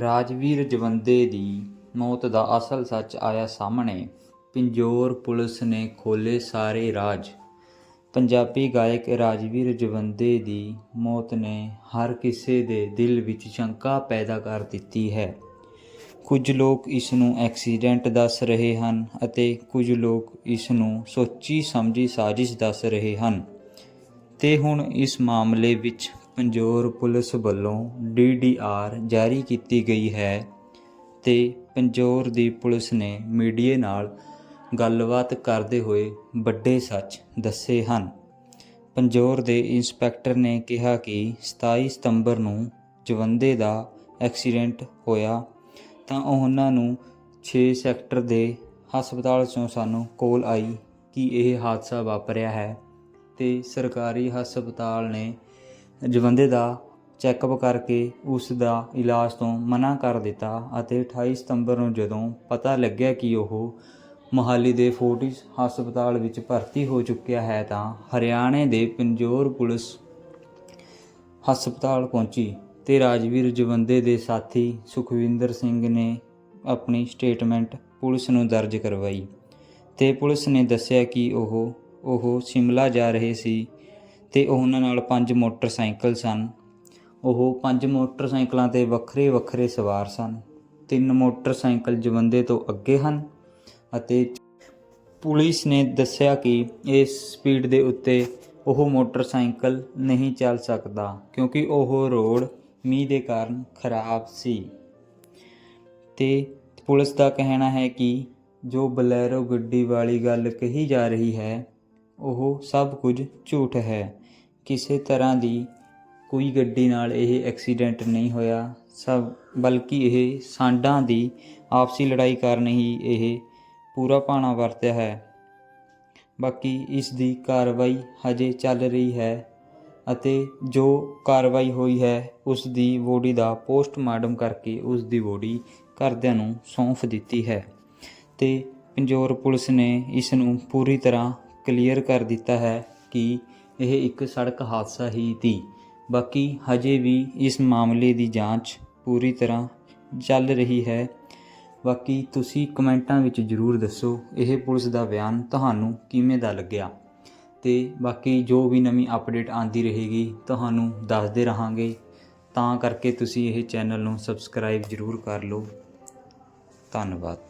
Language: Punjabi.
ਰਾਜਵੀਰ ਜਵੰਦੇ ਦੀ ਮੌਤ ਦਾ ਅਸਲ ਸੱਚ ਆਇਆ ਸਾਹਮਣੇ। ਪਿੰਜੌਰ ਪੁਲਿਸ ਨੇ ਖੋਲੇ ਸਾਰੇ ਰਾਜ਼। ਪੰਜਾਬੀ ਗਾਇਕ ਰਾਜਵੀਰ ਜਵੰਦੇ ਦੀ ਮੌਤ ਨੇ ਹਰ ਕਿਸੇ ਦੇ ਦਿਲ ਵਿੱਚ ਸ਼ੰਕਾ ਪੈਦਾ ਕਰ ਦਿੱਤੀ ਹੈ। ਕੁਝ ਲੋਕ ਇਸ ਨੂੰ ਐਕਸੀਡੈਂਟ ਦੱਸ ਰਹੇ ਹਨ ਅਤੇ ਕੁਝ ਲੋਕ ਇਸ ਨੂੰ ਸੋਚੀ ਸਮਝੀ ਸਾਜ਼ਿਸ਼ ਦੱਸ ਰਹੇ ਹਨ। ਤੇ ਹੁਣ ਇਸ ਮਾਮਲੇ ਵਿੱਚ ਪੰਜੋਰ ਪੁਲਿਸ ਵੱਲੋਂ ਡੀਡੀਆਰ ਜਾਰੀ ਕੀਤੀ ਗਈ ਹੈ ਤੇ ਪੰਜੋਰ ਦੀ ਪੁਲਿਸ ਨੇ ਮੀਡੀਆ ਨਾਲ ਗੱਲਬਾਤ ਕਰਦੇ ਹੋਏ ਵੱਡੇ ਸੱਚ ਦੱਸੇ ਹਨ। ਪੰਜੋਰ ਦੇ ਇੰਸਪੈਕਟਰ ਨੇ ਕਿਹਾ ਕਿ 27 ਸਤੰਬਰ ਨੂੰ ਜਵੰਦੇ ਦਾ ਐਕਸੀਡੈਂਟ ਹੋਇਆ, ਤਾਂ ਉਹਨਾਂ ਨੂੰ 6 ਸੈਕਟਰ ਦੇ ਹਸਪਤਾਲ ਤੋਂ ਸਾਨੂੰ ਕੋਲ ਆਈ ਕਿ ਇਹ ਹਾਦਸਾ ਵਾਪਰਿਆ ਹੈ ਤੇ ਸਰਕਾਰੀ ਹਸਪਤਾਲ ਨੇ ਜਵੰਦੇ ਦਾ ਚੈੱਕਅਪ ਕਰਕੇ ਉਸ ਦਾ ਇਲਾਜ ਤੋਂ ਮਨਾ ਕਰ ਦਿੱਤਾ ਅਤੇ 28 ਸਤੰਬਰ ਨੂੰ ਜਦੋਂ ਪਤਾ ਲੱਗਿਆ ਕਿ ਉਹ ਮੋਹਾਲੀ ਦੇ ਫੋਰਟਿਸ ਹਸਪਤਾਲ ਵਿੱਚ ਭਰਤੀ ਹੋ ਚੁੱਕਿਆ ਹੈ ਤਾਂ ਹਰਿਆਣੇ ਦੇ ਪੰਜੋਰ ਪੁਲਿਸ ਹਸਪਤਾਲ ਪਹੁੰਚੀ ਤੇ ਰਾਜਵੀਰ ਜਵੰਦੇ ਦੇ ਸਾਥੀ ਸੁਖਵਿੰਦਰ ਸਿੰਘ ਨੇ ਆਪਣੀ ਸਟੇਟਮੈਂਟ ਪੁਲਿਸ ਨੂੰ ਦਰਜ ਕਰਵਾਈ ਤੇ ਪੁਲਿਸ ਨੇ ਦੱਸਿਆ ਕਿ ਉਹ ਉਹ ਸ਼ਿਮਲਾ ਜਾ ਰਹੇ ਸੀ ਤੇ ਉਹਨਾਂ ਨਾਲ ਪੰਜ ਮੋਟਰਸਾਈਕਲ ਸਨ। ਉਹ ਪੰਜ ਮੋਟਰਸਾਈਕਲਾਂ ਤੇ ਵੱਖਰੇ ਵੱਖਰੇ ਸਵਾਰ ਸਨ। ਤਿੰਨ ਮੋਟਰਸਾਈਕਲ ਜਵੰਦੇ ਤੋਂ ਅੱਗੇ ਹਨ ਅਤੇ ਪੁਲਿਸ ਨੇ ਦੱਸਿਆ ਕਿ ਇਸ ਸਪੀਡ ਦੇ ਉੱਤੇ ਉਹ ਮੋਟਰਸਾਈਕਲ ਨਹੀਂ ਚੱਲ ਸਕਦਾ ਕਿਉਂਕਿ ਉਹ ਰੋਡ ਮੀਂਹ ਦੇ ਕਾਰਨ ਖਰਾਬ ਸੀ। ਤੇ ਪੁਲਿਸ ਦਾ ਕਹਿਣਾ ਹੈ ਕਿ ਜੋ ਬਲੈਰੋ ਗੱਡੀ ਵਾਲੀ ਗੱਲ ਕਹੀ ਜਾ ਰਹੀ ਹੈ ਉਹ ਸਭ ਕੁਝ ਝੂਠ ਹੈ। ਕਿਸੇ ਤਰ੍ਹਾਂ ਦੀ ਕੋਈ ਗੱਡੀ ਨਾਲ ਇਹ ਐਕਸੀਡੈਂਟ ਨਹੀਂ ਹੋਇਆ। ਸਭ, ਬਲਕਿ ਇਹ ਸਾਂਡਾਂ ਦੀ ਆਪਸੀ ਲੜਾਈ ਕਾਰਨ ਹੀ ਇਹ ਪੂਰਾ ਪਾਣਾ ਵਰਤਿਆ ਹੈ। ਬਾਕੀ ਇਸ ਦੀ ਕਾਰਵਾਈ ਹਜੇ ਚੱਲ ਰਹੀ ਹੈ ਅਤੇ ਜੋ ਕਾਰਵਾਈ ਹੋਈ ਹੈ, ਉਸ ਦੀ ਬੋਡੀ ਦਾ ਪੋਸਟਮਾਰਟਮ ਕਰਕੇ ਉਸ ਦੀ ਬੋਡੀ ਘਰਦਿਆਂ ਨੂੰ ਸੌਂਪ ਦਿੱਤੀ ਹੈ। ਤੇ ਪੰਜੋਰ ਪੁਲਿਸ ਨੇ ਇਸ ਨੂੰ ਪੂਰੀ ਤਰ੍ਹਾਂ ਕਲੀਅਰ ਕਰ ਦਿੱਤਾ ਹੈ ਕਿ ਇਹ ਇੱਕ ਸੜਕ ਹਾਦਸਾ ਹੀ ਸੀ। ਬਾਕੀ ਹਜੇ ਵੀ ਇਸ ਮਾਮਲੇ ਦੀ ਜਾਂਚ ਪੂਰੀ ਤਰ੍ਹਾਂ ਚੱਲ ਰਹੀ ਹੈ। ਬਾਕੀ ਤੁਸੀਂ ਕਮੈਂਟਾਂ ਵਿੱਚ ਜਰੂਰ ਦੱਸੋ, ਇਹ ਪੁਲਿਸ ਦਾ ਬਿਆਨ ਤੁਹਾਨੂੰ ਕਿਵੇਂ ਦਾ ਲੱਗਿਆ? ਤੇ ਬਾਕੀ ਜੋ ਵੀ ਨਵੀਂ ਅਪਡੇਟ ਆਂਦੀ ਰਹੇਗੀ, ਤੁਹਾਨੂੰ ਦੱਸਦੇ ਰਹਾਂਗੇ। ਤਾਂ ਕਰਕੇ ਤੁਸੀਂ ਇਹ ਚੈਨਲ ਨੂੰ ਸਬਸਕ੍ਰਾਈਬ ਜਰੂਰ ਕਰ ਲਓ। ਧੰਨਵਾਦ।